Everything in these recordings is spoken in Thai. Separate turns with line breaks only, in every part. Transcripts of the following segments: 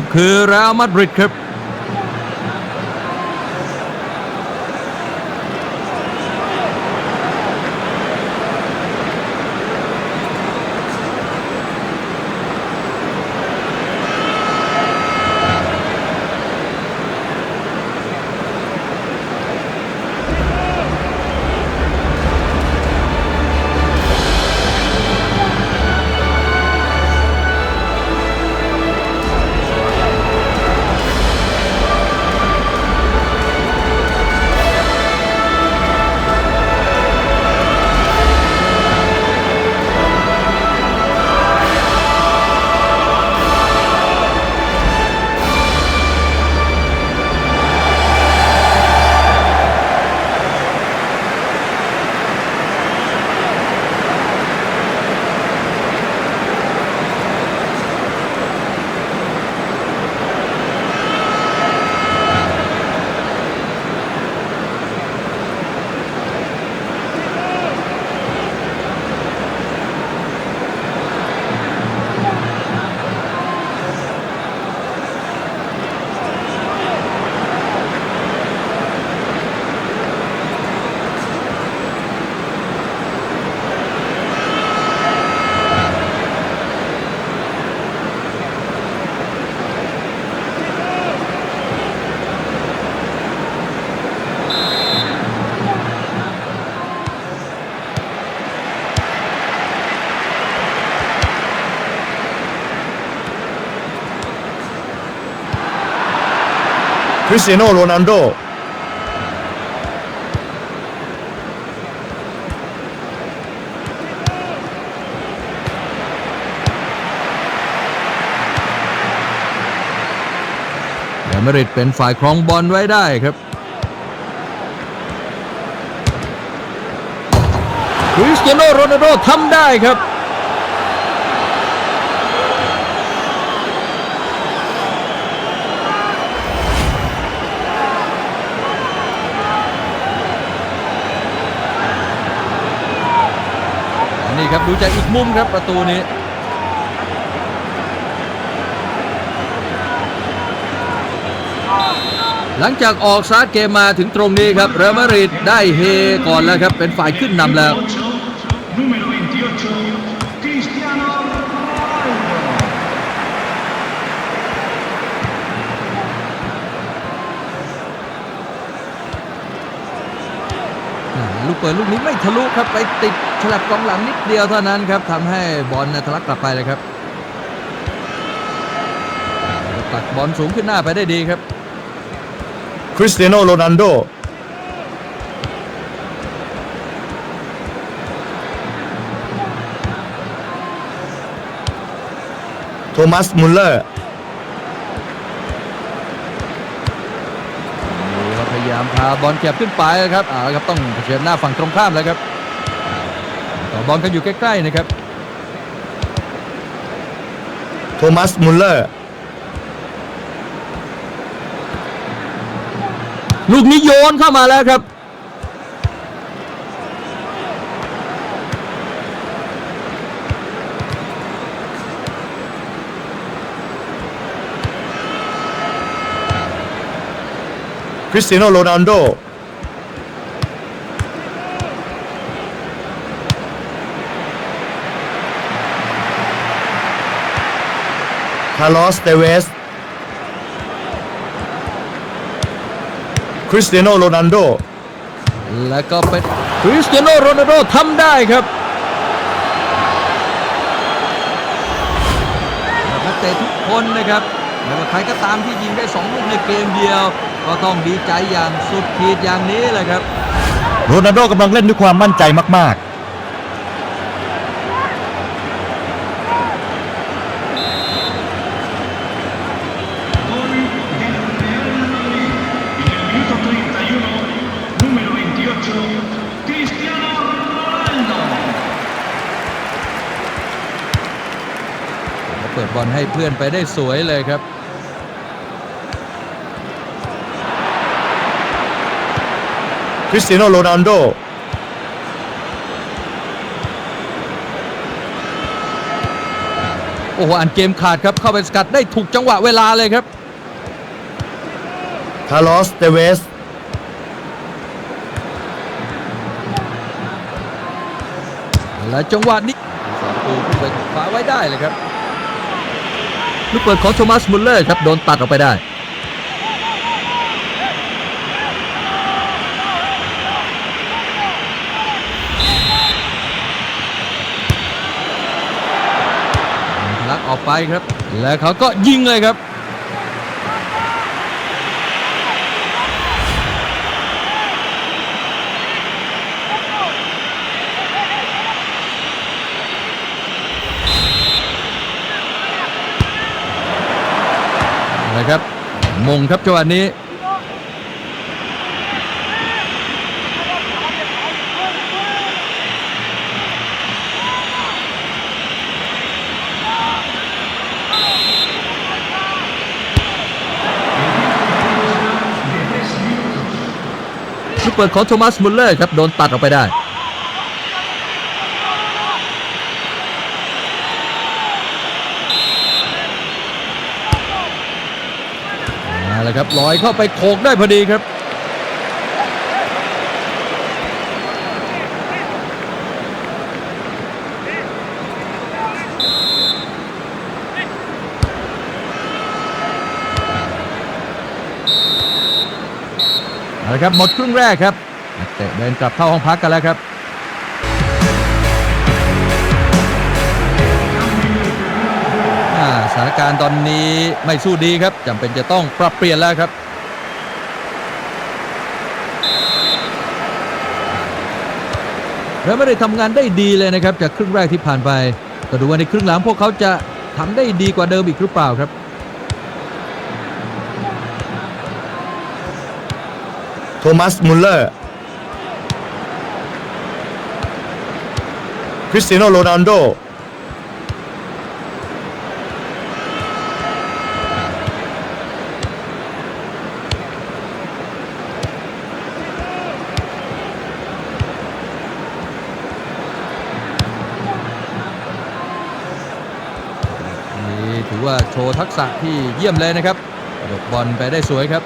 ครับคือเรอัลมาดริดครับ
คริสเตียโนโรนัลโด
เรอัลมาริดเป็นฝ่ายครองบอลไว้ได้ครับคริสเตียโนโรนัลโดทำได้ครับ ครับดูจากอีกมุมครับประตูนี้หลังจากออกสตาร์ทเกมมาถึงตรงนี้ครับเรอัลมาดริดได้เฮก่อนแล้วครับ เป็นฝ่ายขึ้นนำแล้ว
Número 28, Cristiano Ronaldo.
อ่าลูก เปิดลูกนี้ไม่ทะลุครับไปติดฉลับกองหลังนิดเดียวเท่านั้นครับทำให้บอลนะทะลักกลับไปเลยครับตักบอลสูงขึ้นหน้าไปได้ดีครับ
คริสเตียโนโรนัลโดโทมัสมุลเลอร์
นี่ก็พยายามพา บอลเก็บขึ้นไปครับอ่าครับต้องเผชิญหน้าฝั่งตรงข้ามแล้วครับต่อบอลกันอยู่ใกล้ๆนะครับ
โทมัสมุลเลอร์
ลูกนี้โยนเข้ามาแล้วครับ
คริสเตียโนโรนัลโดคาร์ลอสเตเวส คริสเตียโนโรนัลโด
แล้วก็เป็นคริสเตียโนโรนัลโดทำได้ครับนักเตะทุกคนนะครับ ไม่ว่าใครก็ตามที่ยิงได้ 2 ลูกในเกมเดียว ก็ต้องดีใจอย่างสุดขีดอย่างนี้แหละครับ
โรนัลโดกำลังเล่นด้วยความมั่นใจมาก
ๆ ปิดบอลให้เพื่อนไปได้สวยเลยครับ
ๆคริสเตียโนโรนัลโด
โโอ้โหอันเกมขาดครับ เข้าไปสกัดได้ถูกจังหวะเวลาเลยครับ
คาร์ลอสเตเวส
และจังหวะนี้สองประตูขึ้นไปคว้าไว้ได้เลยครับ ลูกเปิดของโทมัสมุลเลอร์ครับโดนตัดออกไปได้ ลักออกไปครับ แล้วเขาก็ยิงเลยครับ นะครับ มงครับจังหวะนี้ ลูกเปิดของโทมัสมุลเลอร์ครับ โดนตัดออกไปได้ มาแล้วครับลอยเข้าไปโขกได้พอดีครับเอาละครับหมดครึ่งแรกครับเตะเดินกลับเข้าห้องพักกันแล้วครับ ถานการณ์ตอนนี้ไม่สู้ดีครับจำเป็นจะต้องปรับเปลี่ยนแล้วครับแล้วไม่ได้ทำงานได้ดีเลยนะครับ จากครึ่งแรกที่ผ่านไปก็ดูว่าในครึ่งหลังพวกเขาจะทำได้ดีกว่าเดิมอีกหรือเปล่าครับ
โทมัสมุลเลอร์คริสเตียโนโรนัลโด
โชว์ทักษะที่เยี่ยมเลยนะครับกระดกบอลไปได้สวยครับ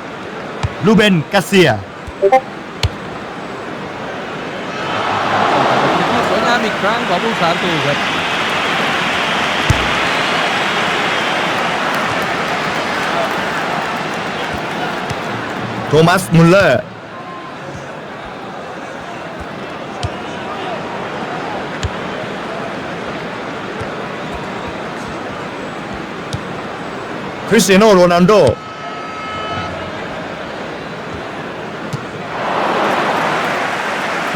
ลูเบนกาเซีย
ที่สวยงามอีกครั้งของผู้สาตูครับ
โทมัสมุลเลอร์ ริสเตียโนโรนัลโด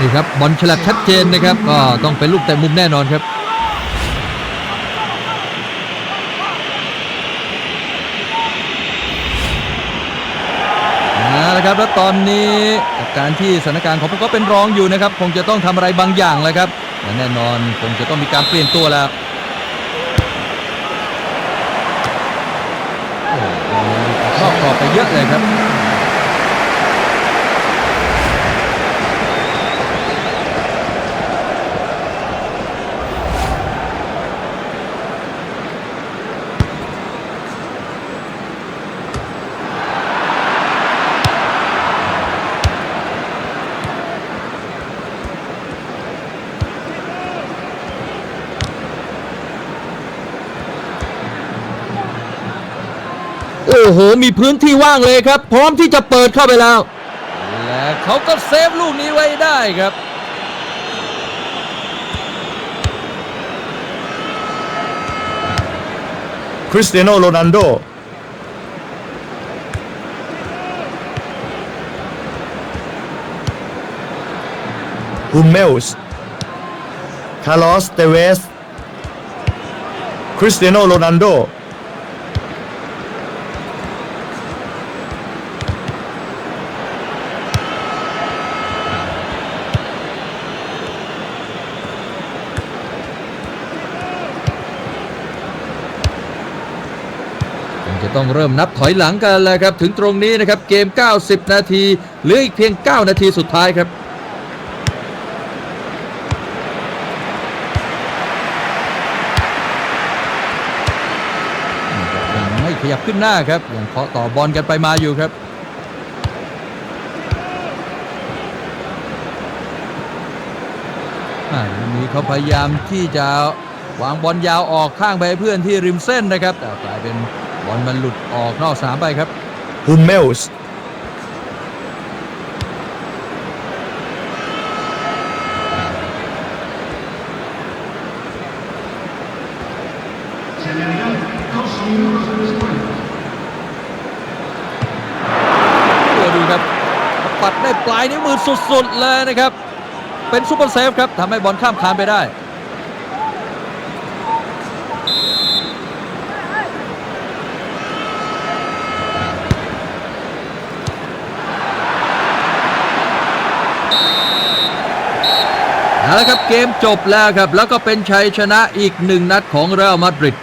นี่ครับบอลฉลับชัดเจนนะครับ ก็ต้องเป็นลูกแต่มุมแน่นอนครับเอาละครับแล้วตอนนี้การที่สถานการณ์ของพวกเขาเป็นรองอยู่นะครับ คงจะต้องทำอะไรบางอย่างเลยครับและแน่นอนคงจะต้องมีการเปลี่ยนตัวแล้วโอ้โห นอกกรอบไปเยอะเลยครับ โอ้โห มีพื้นที่ว่างเลยครับ พร้อมที่จะเปิดเข้าไปแล้ว และเขาก็เซฟลูกนี้ไว้ได้ครับ
คริสเตียโนโรนัลโดฮุมเมลส์คาร์ลอส เตเวส คริสเตียโนโรนัลโด
จะต้องเริ่มนับถอยหลังกันแล้วครับ ถึงตรงนี้นะครับ เกม 90 นาทีเหลืออีกเพียง 9 นาทีสุดท้ายครับขยับขึ้นหน้าครับยังเคาะต่อบอลกันไปมาอยู่ครับลูกนี้เขาพยายามที่จะวางบอลยาวออกข้างไปเพื่อนที่ริมเส้นนะครับ แต่กลายเป็น บอลมันหลุดออกนอกสนามไปครับ
ฮุมเมลส์
Se añadirán dos minutos de descuento.
ตัวดูครับ ปัดได้ปลายนิ้วมือสุดๆเลยนะครับ เป็นซุปเปอร์เซฟครับทำให้บอลข้ามคานไปได้ เอาละครับเกมจบแล้วครับ แล้วก็เป็นชัยชนะอีกหนึ่งนัดของเรอัลมาดริด